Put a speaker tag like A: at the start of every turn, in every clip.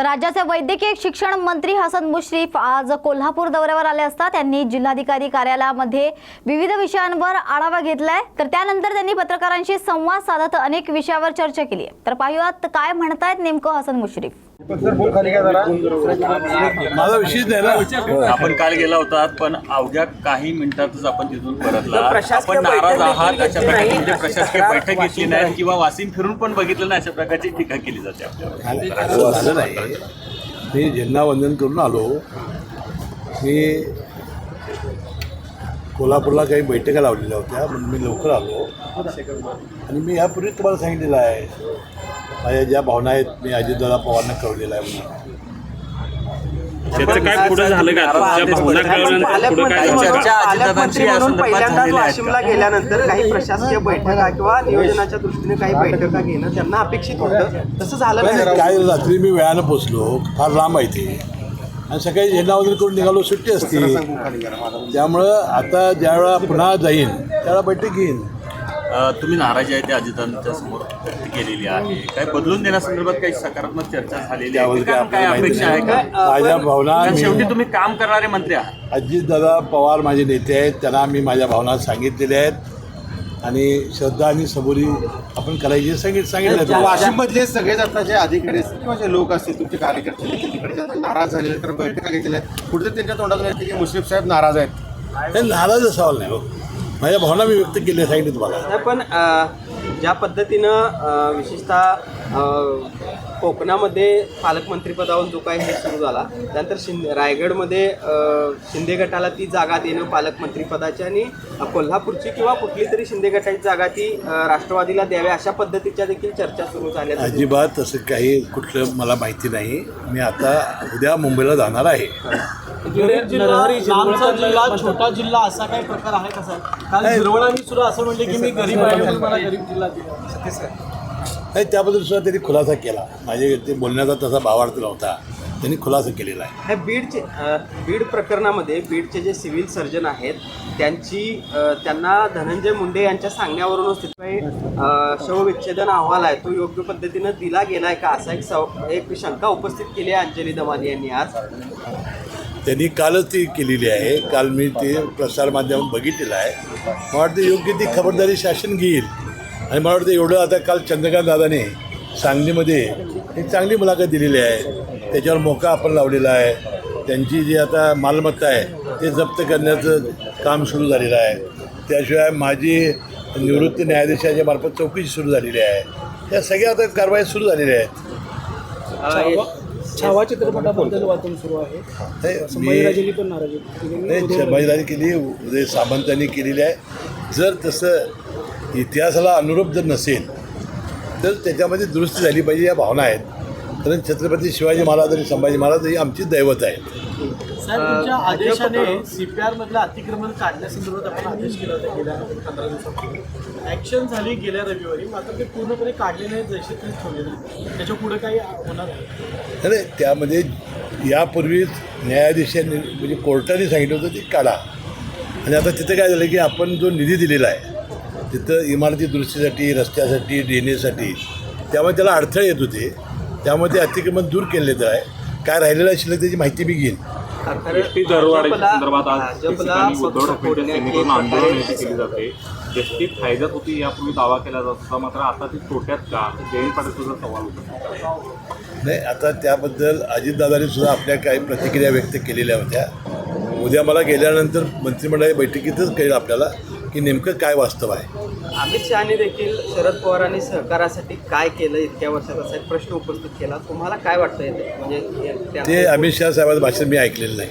A: तर राज्याचे वैद्यकीय शिक्षण मंत्री हसन मुश्रीफ आज कोल्हापूर दौऱ्यावर आले असता त्यांनी जिल्हाधिकारी कार्यालयामध्ये विविध विषयांवर आढावा घेतलाय. तर त्यानंतर त्यांनी पत्रकारांशी संवाद साधत अनेक विषयावर चर्चा केली आहे. तर पाहुयात काय म्हणतायत नेमकं हसन मुश्रीफ?
B: माझा विषयच नाही ना.
C: आपण काल गेला होता पण अवघ्या काही मिनिटातच आपण तिथून परतला. आपण नाराज आहात अशा प्रकारची. म्हणजे प्रशासकीय बैठक घेतली नाही. किंवा वासिम फिरून पण बघितलं नाही अशा प्रकारची टीका केली जाते आपल्यावर.
B: नाही. मी झेंडावंदन करून आलो. मी कोल्हापूरला काही बैठका लावलेल्या होत्या म्हणून मी लवकर आलो. आणि मी यापूर्वी तुम्हाला सांगितलेलं आहे. माझ्या ज्या भावना आहेत मी अजितदादा पवारांना कळवलेलं आहे म्हणून.
D: त्याचं काय पुढे झालं का? तुमच्या भावना कळवल्यानंतर पुढे काय
E: पालकमंत्री
D: झालं
C: चर्चा
E: म्हणून-
C: अजितदादांशी
E: पालकमंत्री
C: या
E: म्हणून
C: संदर्भात
E: पहिल्यांदाच
C: झालेल्या आहेत
E: वाशिमला गेल्यानंतर काही प्रशासकीय बैठका किंवा नियोजनाच्या दृष्टीने काही बैठका घेणं त्यांना अपेक्षित होतं. तसं झालं
B: नाही, रात्री मी वेळानं पोचलो. फार लांब आहे ते. आणि सकाळी झेंडावंदन करून निघालो सुट्टी असते. त्यामुळं आता ज्यावेळा पुन्हा जाईन त्यावेळा बैठक घेईन.
C: तुम्ही नाराजी आहे ते अजितांच्या समोर व्यक्त केलेली आहे. काय बदलून देण्यासंदर्भात काही सकारात्मक चर्चा झालेली आहे. का? काय अपेक्षा आहे. का?
B: माझ्या भावना
C: कारण शेवटी तुम्ही काम करणारे मंत्री आहात.
B: अजितदादा पवार माझे नेते आहेत. त्यांना मी माझ्या भावना सांगितलेल्या आहेत. आणि श्रद्धा आणि सबुरी आपण करायची सांगित सांगितलं
F: वाशिम मधले सगळेच आता जे अधिकारी असतील किंवा जे लोक असतील तुमचे कार्यकर्ते ते तिकडे जे नाराज झालेले तर बैठका घेतलेल्या आहेत. कुठे त्यांच्या तोंडातून येते की मुश्रीफ साहेब नाराज आहेत.
B: हे नाराज सवाल नाही हो. माझ्या भावना मी व्यक्त केल्या सांगितलं तुम्हाला.
E: पण अ, ज्या पद्धतीनं अ, विशेषतः अ, कोकणामध्ये पालकमंत्रीपदावरून जो काही हे सुरू झाला त्यानंतर शिंदे रायगडमध्ये अ, शिंदे गटाला ती जागा देणं पालकमंत्रीपदाची आणि कोल्हापूरची किंवा कुठली तरी शिंदे गटाची जागा ती अ, राष्ट्रवादीला द्यावी अशा पद्धतीच्या देखील चर्चा सुरू झाल्या. आहेत.
B: अजिबात तसं काही कुठलं मला माहिती नाही. मी आता उद्या मुंबईला जाणार आहे.
G: जिल्हा छोटा जिल्हा असा काही प्रकार आहे कसा काल सुद्धा असं म्हणले की मी गरीब आहे म्हणून मला गरीब जिल्हा दिला.
B: नाही त्याबद्दल सुद्धा त्यांनी खुलासा केला. माझे ते बोलण्याचा तसा भावार्थ नव्हता. त्यांनी खुलासा केलेला आहे.
E: बीडचे बीड प्रकरणामध्ये बीडचे जे सिव्हिल सर्जन आहेत त्यांची त्यांना धनंजय मुंडे यांच्या सांगण्यावरूनच तिथे शवविच्छेदन अहवाल आहे तो योग्य पद्धतीनं दिला गेलाय का असा एक सव एक शंका उपस्थित केली आहे अंजली दमानी यांनी आज.
B: त्यांनी कालच ती केलेली आहे. काल मी ते प्रसारमाध्यमात बघितलेलं आहे. मला वाटतं योग्य ती खबरदारी शासन घेईल. आणि मला वाटतं एवढं आता काल चंद्रकांत दादाने सांगलीमध्ये एक चांगली मुलाखत दिलेली आहे. त्याच्यावर मोका आपण लावलेला आहे. त्यांची जी आता मालमत्ता आहे ते जप्त करण्याचं काम सुरू झालेलं आहे. त्याशिवाय माझी निवृत्त न्यायाधीशाच्या मार्फत चौकशी सुरू झालेली आहे. या सगळ्या आता कारवाई सुरू झालेल्या आहेत.
G: छावा चित्रपटाबद्दल वाचन सुरू आहे. संभाजीराजेंनी पण नाराजी व्यक्त केली.
B: नाही संभाजीराजे केली उदय सामंतांनी केलेली आहे. जर तसं इतिहासाला अनुरूप जर नसेल तर त्याच्यामध्ये दुरुस्ती झाली पाहिजे या भावना आहेत. कारण छत्रपती शिवाजी महाराज आणि संभाजी महाराज ही आमची दैवत आहे
G: साहेब तुमच्या आदेशाने सीपीआर मधलं अतिक्रमण काढण्यासंदर्भात आपण आदेश केला होता गेल्या पंधरा दिवसापूर्वी. ऍक्शन झाली गेल्या रविवारी मात्र ते पूर्णपणे काढले नाही जसे ते ठेवले नाही त्याच्या पुढे काही होणार
B: नाही. त्यामध्ये यापूर्वीच न्यायाधीशांनी म्हणजे कोर्टाने सांगितलं होतं ते काढा. आणि आता तिथं काय झालं की आपण जो निधी दिलेला आहे तिथं इमारती दुरुस्तीसाठी रस्त्यासाठी ड्रेनेजसाठी त्यामुळे त्याला अडथळे येत होते. त्यामुळे ते अतिक्रमण दूर केले तर आहे. काय राहिलेलं शिल्लक त्याची माहिती मी घेईन.
D: एसटी दरवाढीच्या संदर्भात आज ठिकठिकाणी उद्धव सेनेकडून
E: एक
D: आंदोलन नेते केली जाते. एसटी फायद्यात होती यापूर्वी दावा केला जात होता. मात्र आता ती तोट्यात का? जयंत पाटील सुद्धा सवाल होता.
B: नाही आता त्याबद्दल अजितदादांनी सुद्धा आपल्या काही प्रतिक्रिया व्यक्त केलेल्या होत्या. उद्या मला गेल्यानंतर मंत्रिमंडळाच्या बैठकीतच कळेल आपल्याला की नेमकं काय वास्तव आहे.
E: अमित शहानी देखील शरद पवारांनी सहकारासाठी काय केलं इतक्या वर्षात असा एक प्रश्न उपस्थित केला. तुम्हाला काय वाटतं म्हणजे
B: ते अमित शहा साहेबांचं भाषण मी ऐकलेलं नाही.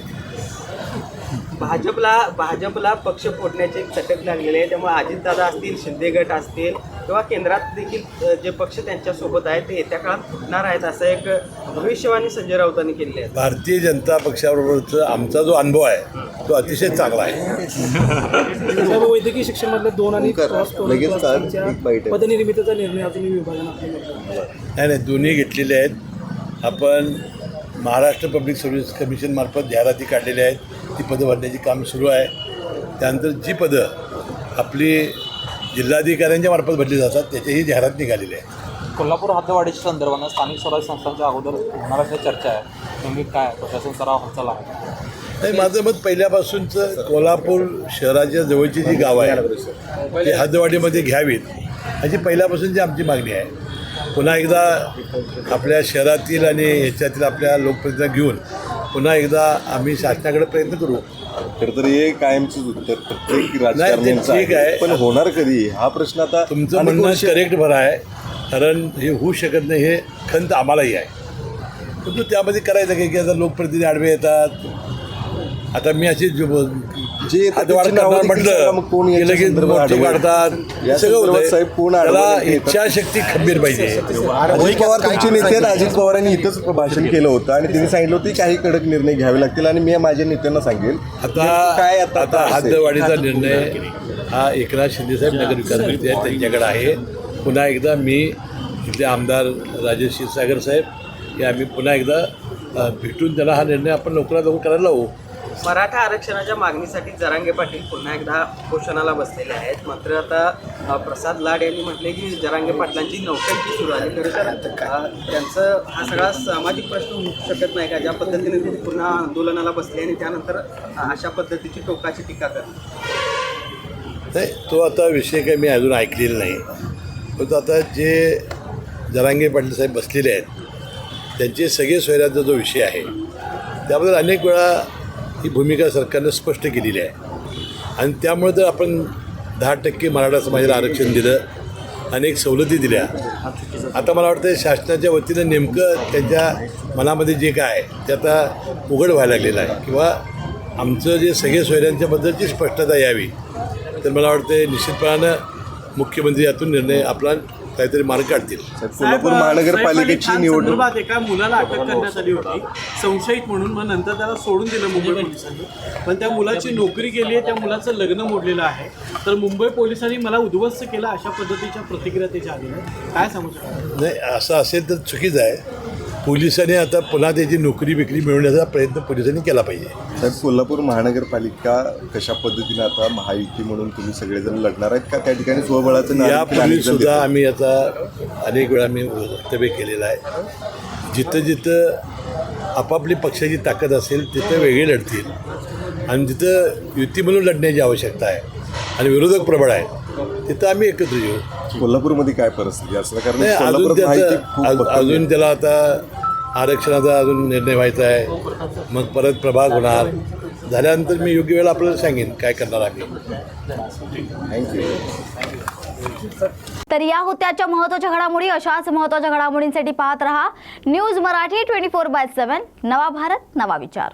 E: भाजपला भाजपला पक्ष फोडण्याची एक चटक लागलेली आहे त्यामुळे अजितदादा असतील शिंदे गट असतील किंवा केंद्रात देखील जे पक्ष त्यांच्यासोबत आहेत ते येत्या काळात फुटणार आहेत असं एक भविष्यवाणी संजय राऊतांनी केली आहे.
B: भारतीय जनता पक्षाबरोबरचा आमचा जो अनुभव आहे तो अतिशय चांगला आहे.
G: वैद्यकीय शिक्षण मधले दोन आणि पदनिर्मितीचा निर्णय अजूनही विभागानं आपल्या घेतला.
B: नाही नाही दोन्ही घेतलेले आहेत. आपण महाराष्ट्र पब्लिक सर्व्हिस कमिशनमार्फत जाहिराती काढलेल्या आहेत. ती पदं भरण्याची काम सुरू आहे. त्यानंतर जी पदं आपली जिल्हाधिकाऱ्यांच्या मार्फत भरली जातात त्याचीही जाहिरात निघालेली आहे.
H: कोल्हापूर हद्दवाढीच्या संदर्भानं स्थानिक स्वराज्य संस्थांच्या अगोदर होणार असल्या चर्चा आहे. नेमकी काय प्रशासन सराव हालचाल आहे.
B: नाही माझं मत पहिल्यापासूनचं कोल्हापूर शहराच्या जवळची जी गावं आहेत ती हद्दवाढीमध्ये घ्यावीत अशी पहिल्यापासूनची आमची मागणी आहे. पुन्हा एकदा आपल्या शहरातील आणि ह्याच्यातील आपल्या लोकप्रतिनिधी घेऊन पुन्हा एकदा आम्ही शासनाकडे प्रयत्न करू.
I: खरं तर हे कायमचंच उत्तर प्रत्येक राजकारण्यांचं
B: ठीक आहे.
I: पण होणार कधी? हा प्रश्न आता
B: तुमचं म्हणणं करेक्ट भर आहे. कारण हे होऊ शकत नाही हे खंत आम्हालाही आहे. परंतु त्यामध्ये करायचं काय की आता लोकप्रतिनिधी आडवे येतात आता मी अशी
I: जे
B: करणार म्हटलं
I: कोण
B: की लगेच काढतात सगळं
I: कोण
B: त्याला? इच्छाशक्ती खंबीर पाहिजे.
I: अजित पवार तुमचे नेते अजित पवारांनी इथंच भाषण केलं होतं आणि त्यांनी सांगितलं होतं की काही कडक निर्णय घ्यावे लागतील आणि मी माझ्या नेत्यांना सांगेल.
B: आता
I: काय आता
B: आता? हद्दवाढीचा निर्णय हा एकनाथ शिंदेसाहेब नगर विकास मंत्री आहेत त्यांच्याकडे आहे. पुन्हा एकदा मी इथले आमदार राजेश क्षीरसागर साहेब हे आम्ही पुन्हा एकदा अ, भेटून त्यांना हा निर्णय आपण लवकरात लवकर करायला लावू.
E: मराठा आरक्षणाच्या मागणीसाठी जरांगे पाटील पुन्हा एकदा उपोषणाला बसलेले आहेत. मात्र आता प्रसाद लाड यांनी म्हटले की जरांगे पाटलांची नौकरी सुरू आहे खरं तर त्यांचं हा सगळा सामाजिक प्रश्न होऊ शकत नाही का? ज्या पद्धतीने ते पुन्हा आंदोलनाला बसले आणि त्यानंतर अशा पद्धतीची टोकाची टीका करतात.
B: नाही तो आता विषय काही मी अजून ऐकलेला नाही. परंतु आता जे जरांगे पाटील साहेब बसलेले आहेत त्यांचे सगळे सोयऱ्याचा जो विषय आहे त्याबद्दल अनेक वेळा ही भूमिका सरकारनं स्पष्ट केलेली आहे. आणि त्यामुळे तर आपण दहा टक्के मराठा समाजाला आरक्षण दिलं अनेक सवलती दिल्या. आता मला वाटतं शासनाच्या वतीनं नेमकं त्यांच्या मनामध्ये जे काय आहे ते आता उघड व्हायला लागलेलं आहे. किंवा आमचं जे सगळे सोयऱ्यांच्याबद्दलची स्पष्टता यावी. तर मला वाटतं निश्चितपणानं मुख्यमंत्री यातून निर्णय आपला काहीतरी मार्ग काढतील.
I: कोल्हापूर महानगरपालिकेची निवडणूक
G: एका मुलाला अटक करण्यात आली होती. संशयित म्हणून मग नंतर त्याला सोडून दिलं मुंबई पोलिसांनी. पण त्या मुलाची नोकरी गेली आहे त्या मुलाचं लग्न मोडलेलं आहे. तर मुंबई पोलिसांनी मला उद्ध्वस्त केलं अशा पद्धतीच्या प्रतिक्रिया त्याच्या आलेल्या. काय सांगू शकता?
B: नाही असं असेल तर चुकीचं आहे. पोलिसांनी आता पुन्हा त्याची नोकरी बिकरी मिळवण्याचा प्रयत्न पोलिसांनी केला पाहिजे.
I: साहेब कोल्हापूर महानगरपालिका कशा पद्धतीने आता महायुती म्हणून तुम्ही सगळेजण लढणार आहेत का? त्या ठिकाणी स्वबळाचं
B: यापूर्वी सुद्धा. आम्ही आता अनेक वेळा मी वक्तव्य केलेलं आहे. जिथं जिथं आपापली पक्षाची ताकद असेल तिथं वेगळे लढतील. आणि जिथं युती म्हणून लढण्याची आवश्यकता आहे आणि विरोधक प्रबळ आहे तिथं आम्ही एकत्र येऊ.
I: कोल्हापूरमध्ये काय परिस्थिती? असं कारण
B: अजून
I: आहे.
B: त्याला आता आरक्षणाचा अजून निर्णय व्हायचा आहे. मग परत प्रभाग होणार. झाल्यानंतर मी योग्य वेळा आपल्याला सांगेन काय करणार
I: थँक्यू
A: तर या होत्याच्या महत्त्वाच्या घडामोडी अशाच महत्त्वाच्या घडामोडींसाठी पाहत रहा. News Marathi twenty four by seven. नवा भारत नवा विचार.